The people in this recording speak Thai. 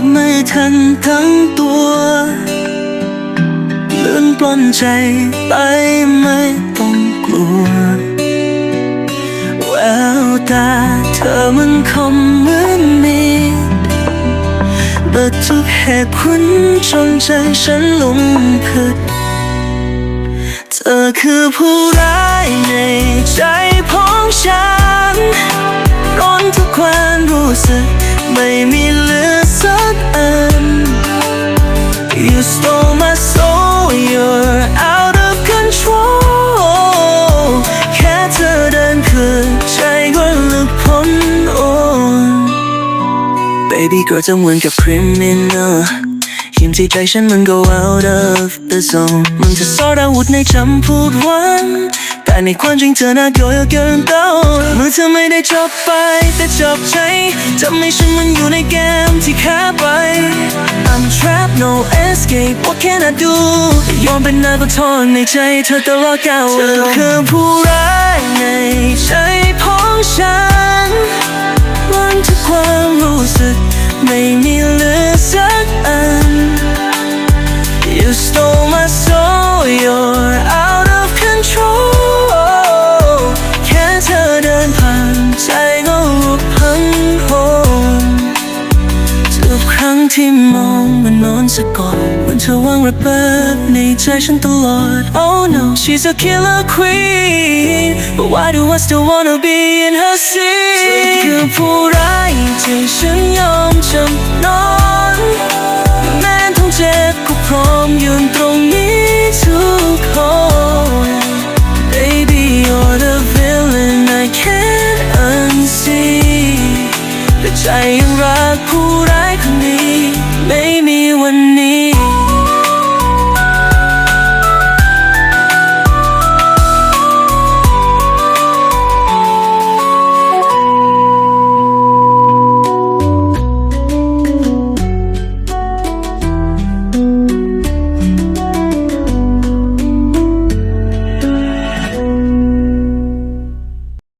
ากไม่ทันทั้งตัวลื่นปล้นใจไปไม่ต้องกลัว แววตาเธอมันคมเหมือนมีเบิดทุกเหตุผลจนใจฉันลงพึดเธอคือผู้ร้ายในใจของฉันร้อนทุกความรู้สึก ไม่มีเหลือสักอัน You stole my soul you're out of control แค่เธอเดินคืนใจก็หลุดพ้นโอน Baby girl จะเหมือนกับ criminal ยิ้มที่ใจฉันมัน go out of the zone มันจะซ่อนอาวุธในจำพูดวัน ในความจริงเธอน่ากลัวเกินต้เมื่อเธอไม่ได้จบไปแต่จบใจทำให้ฉันมันอยู่ในเกมที่แค่ไป I'm trapped no escape what can I do ยอมเป็นนักทนในใจเธอตลอดกาลเธอคือผู้ร้ายในใจของฉันมันทุกความรู้สึกไม่มี มองมันนอนสะกดเหมันเธอวางระเบิดในใจฉันตลอด Oh no she's a killer queen but why do I still wanna be in her seat เธอคือผู้ร้ายที่ฉัน